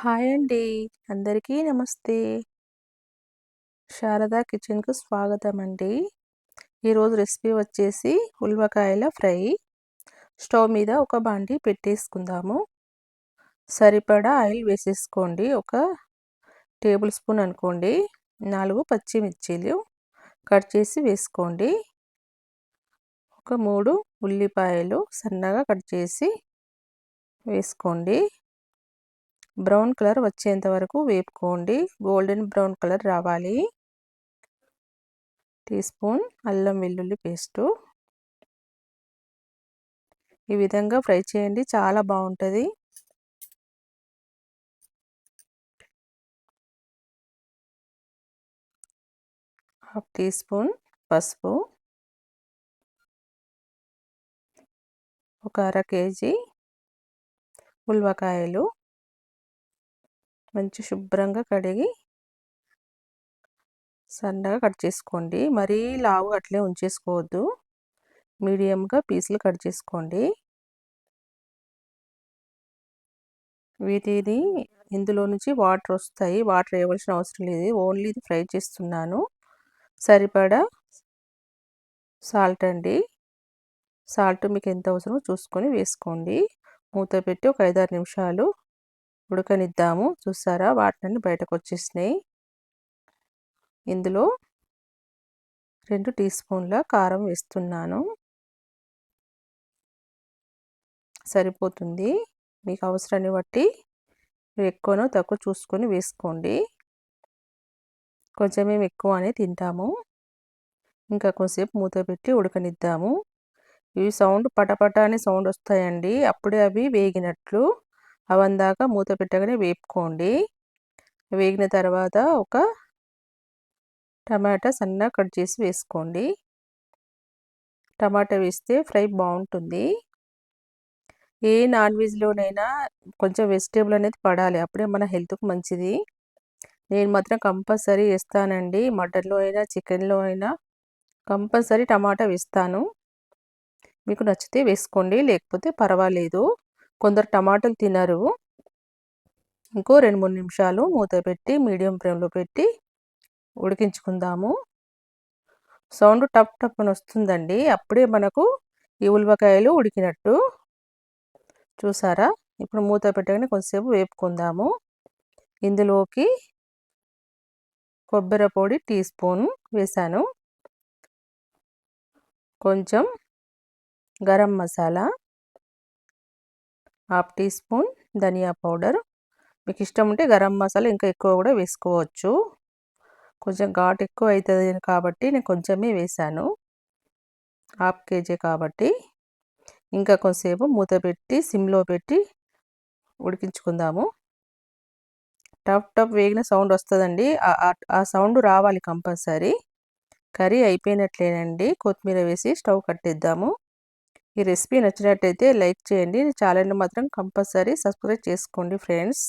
Hi అండి. అందరికీ నమస్తే. శారదా కిచెన్కు స్వాగతం అండి ఈరోజు రెసిపీ వచ్చేసి ఉల్వకాయల ఫ్రై. స్టవ్ మీద ఒక బాండి పెట్టేసుకుందాము. సరిపడా ఆయిల్ వేసేసుకోండి. ఒక టేబుల్ స్పూన్ అనుకోండి. నాలుగు పచ్చిమిర్చీలు కట్ చేసి వేసుకోండి. ఒక మూడు ఉల్లిపాయలు సన్నగా కట్ చేసి వేసుకోండి. బ్రౌన్ కలర్ వచ్చేంత వరకు వేపుకోండి. గోల్డెన్ బ్రౌన్ కలర్ రావాలి. టీ స్పూన్ అల్లం వెల్లుల్లి పేస్టు. ఈ విధంగా ఫ్రై చేయండి. చాలా బాగుంటుంది. హాఫ్ టీ స్పూన్ పసుపు. ఒక అర కేజీ ఉల్వకాయలు. మంచి శుభ్రంగా కడిగి సన్నగా కట్ చేసుకోండి. మరీ లావు అట్లే ఉంచేసుకోవద్దు. మీడియంగా పీసులు కట్ చేసుకోండి. వీటిని ఇందులో నుంచి వాటర్ వస్తాయి. వాటర్ వేయవలసిన అవసరం లేదు. ఓన్లీ ఇది ఫ్రై చేస్తున్నాను. సరిపడా సాల్ట్ అండి. సాల్ట్ మీకు ఎంత అవసరమో చూసుకొని వేసుకోండి. మూత పెట్టి ఒక ఐదారు నిమిషాలు ఉడకనిద్దాము. చూసారా? వాటిని బయటకు వచ్చేసినాయి ఇందులో రెండు టీ స్పూన్ల కారం వేస్తున్నాను. సరిపోతుంది. మీకు అవసరాన్ని బట్టి ఎక్కువనో తక్కువ చూసుకొని వేసుకోండి. కొంచెం మేము ఎక్కువ తింటాము. ఇంకా కొంచెంసేపు మూత పెట్టి ఉడకనిద్దాము. ఇవి సౌండ్ పటపట అనే సౌండ్ వస్తాయండి. అప్పుడే అవి వేగినట్లు. అవందాక మూత పెట్టగానే వేపుకోండి. వేగిన తర్వాత ఒక టమాటా సన్నగా కట్ చేసి వేసుకోండి. టమాటా వేస్తే ఫ్రై బాగుంటుంది. ఏ నాన్ వెజ్లోనైనా కొంచెం వెజిటేబుల్ అనేది పడాలి. అప్పుడే మన హెల్త్కు మంచిది. నేను మాత్రం కంపల్సరీ వేస్తానండి. మటన్లో అయినా చికెన్లో అయినా కంపల్సరీ టమాటా వేస్తాను. మీకు నచ్చితే వేసుకోండి. లేకపోతే పర్వాలేదు. కొందరు టమాటాలు తినరు. ఇంకో రెండు మూడు నిమిషాలు మూత పెట్టి మీడియం ఫ్లేమ్లో పెట్టి ఉడికించుకుందాము. సౌండ్ టప్ టప్ అని వస్తుందండి. అప్పుడే మనకు ఈ ఉల్వకాయలు ఉడికినట్టు. చూసారా? ఇప్పుడు మూత పెట్టగానే కొంచెంసేపు వేపుకుందాము. ఇందులోకి కొబ్బరి పొడి టీ స్పూన్ వేసాను. కొంచెం garam masala half teaspoon ధనియా పౌడర్. మీకు ఇష్టం ఉంటే గరం మసాలా ఇంకా ఎక్కువ కూడా వేసుకోవచ్చు. కొంచెం ఘాట్ ఎక్కువ అవుతుంది కాబట్టి నేను కొంచెమే వేసాను హాఫ్ కేజీ కాబట్టి. ఇంకా కొంతసేపు మూత పెట్టి సిమ్లో పెట్టి ఉడికించుకుందాము. టప్ టప్ వేగిన సౌండ్ వస్తుందండి. ఆ సౌండ్ రావాలి కంపల్సరీ. కర్రీ అయిపోయినట్లేనండి. కొత్తిమీర వేసి స్టవ్ కట్టేద్దాము. ఈ రెసిపీ నచ్చినట్టయితే లైక్ చేయండి. ఛానల్ని మాత్రం కంపల్సరీ సబ్స్క్రైబ్ చేసుకోండి ఫ్రెండ్స్.